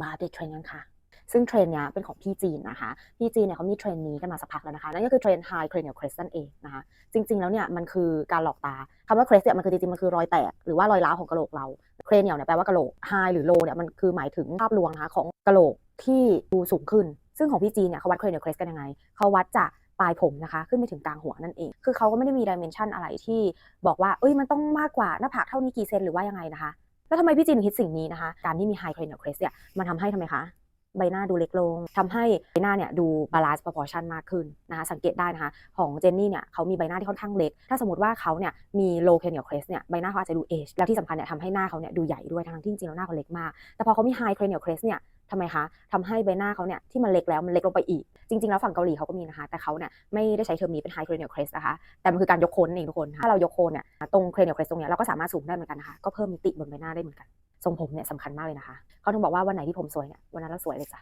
มาอัปเดตเทรนด์กันค่ะ ซึ่งเทรนด์เนี้ยเป็นของพี่จีนนะคะ พี่จีนเนี่ยเขามีเทรนด์นี้กันมาสักพักแล้วนะคะ นั่นก็คือเทรนด์ high cranial crest นั่นเองนะคะ จริง ๆ แล้วเนี่ยมันคือการหลอกตาคำว่า crest เนี่ยมันคือจริงๆ มันคือรอยแตก หรือว่ารอยร้าวของกะโหลกเรา cranial เนี่ยแปลว่ากะโหลก high หรือ low เนี่ยมันคือหมายถึงภาพลวงนะคะของกะโหลกที่ดูสูงขึ้น ซึ่งของพี่จีนเนี่ยเขาวัด cranial crest กันยังไงเขาวัดจากปลายผมนะคะ ขึ้นไปถึงกลางหัวนั่นเอง คือเขาก็ไม่ได้มีดิเมนชันอะไรที่บอกว่าเอ้ยมันต้องมากกว่าหน้าผากเท่านี้กี่เซนหรือว่ายังไงนะคะ แล้วทำไมพี่จีนคิดสิ่งนี้นะคะ การที่มี high cranial crest เนี่ยมันทำให้ทำไมคะใบหน้าดูเล็กลงทำให้ใบหน้าเนี่ยดูบาลานซ์ proportion มากขึ้นนะคะสังเกตได้นะคะ ของเจนนี่เนี่ยเขามีใบหน้าที่ค่อนข้างเล็ก ถ้าสมมติว่าเขาเนี่ยมี low cranial crest เนี่ยใบหน้าเขาอาจจะดูเอชแล้วที่สำคัญเนี่ยทำให้หน้าเขาเนี่ยดูใหญ่ด้วยทั้งที่จริงๆแล้วหน้าเขาเล็กมาก แต่พอเขามี high cranial crest เนี่ย ทำไมคะทำให้ใบหน้าเขาเนี่ยที่มันเล็กแล้วมันเล็กลงไปอีก จริง ๆ แล้วฝั่งเกาหลีเขาก็มีนะคะ แต่เขาเนี่ยไม่ได้ใช้เทอมนี้เป็นไฮโคลเนียลครีสนะคะ แต่มันคือการยกโคนนั่นเองทุกคน ถ้าเรายกโคนเนี่ยตรงเครเนียลเครสตรงเนี้ยเราก็สามารถสูงได้เหมือนกันนะคะ ก็เพิ่มมิติบนใบหน้าได้เหมือนกัน ทรงผมเนี่ยสำคัญมากเลยนะคะ เขาถึงบอกว่าวันไหนที่ผมสวยเนี่ยวันนั้นเราสวยเลยจ้ะ